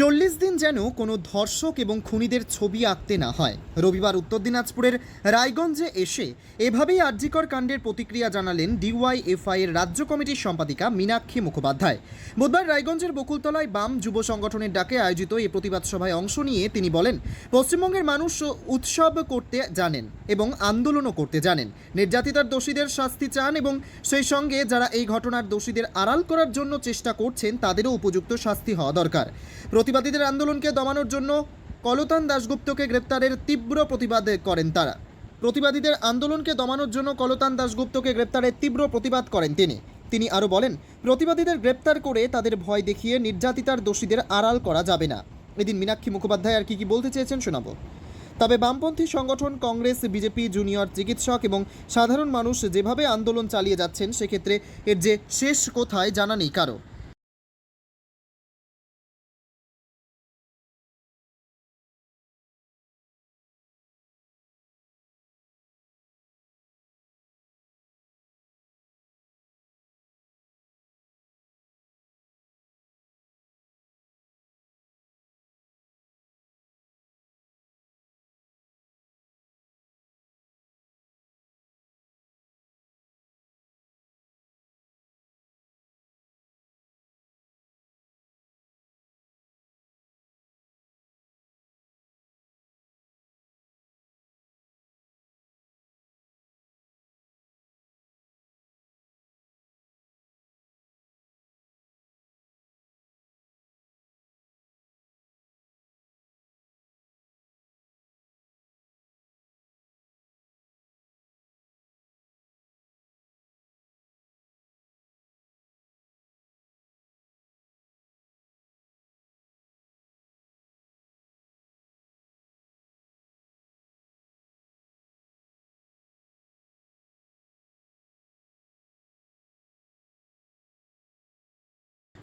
চল্লিশ দিন যেন কোনো ধর্ষক এবং খুনিদের ছবি আঁকতে না হয়। রবিবার উত্তর দিনাজপুরের রায়গঞ্জে এসে এভাবেই আরজিকর কাণ্ডের প্রতিক্রিয়া জানালেন ডিওয়াইএফআই এর রাজ্য কমিটির সম্পাদিকা মীনাক্ষী মুখোপাধ্যায়। বুধবার রায়গঞ্জের বকুলতলায় বাম যুব সংগঠনের ডাকে আয়োজিত এই প্রতিবাদ সভায় অংশ নিয়ে তিনি বলেন, পশ্চিমবঙ্গের মানুষ উৎসব করতে জানেন এবং আন্দোলনও করতে জানেন। নির্যাতিতার দোষীদের শাস্তি চান এবং সেই সঙ্গে যারা এই ঘটনার দোষীদের আড়াল করার জন্য চেষ্টা করছেন, তাদেরও উপযুক্ত শাস্তি হওয়া দরকার। প্রতিবাদীদের আন্দোলনকে দমানোর জন্য কলতান দাশগুপ্তকে গ্রেপ্তারের তীব্র প্রতিবাদ করেন তারা। প্রতিবাদীদের আন্দোলনকে দমানোর জন্য কলতান দাশগুপ্তকে গ্রেপ্তারের তীব্র প্রতিবাদ করেন তিনি। তিনি আরও বলেন, প্রতিবাদীদের গ্রেপ্তার করে তাদের ভয় দেখিয়ে নির্যাতিতার দোষীদের আড়াল করা যাবে না। এদিন মীনাক্ষী মুখোপাধ্যায় আর কি কি বলতে চেয়েছেন শোনাবো। তবে বামপন্থী সংগঠন কংগ্রেস, বিজেপি, জুনিয়র, চিকিৎসক এবং সাধারণ মানুষ যেভাবে আন্দোলন চালিয়ে যাচ্ছেন, সেক্ষেত্রে এর যে শেষ কোথায় জানা নেই কারও।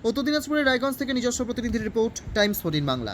উত্তর দিনাজপুরের রায়গঞ্জ থেকে নিজস্ব প্রতিনিধির report times four Bangla.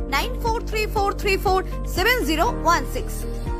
9434347016.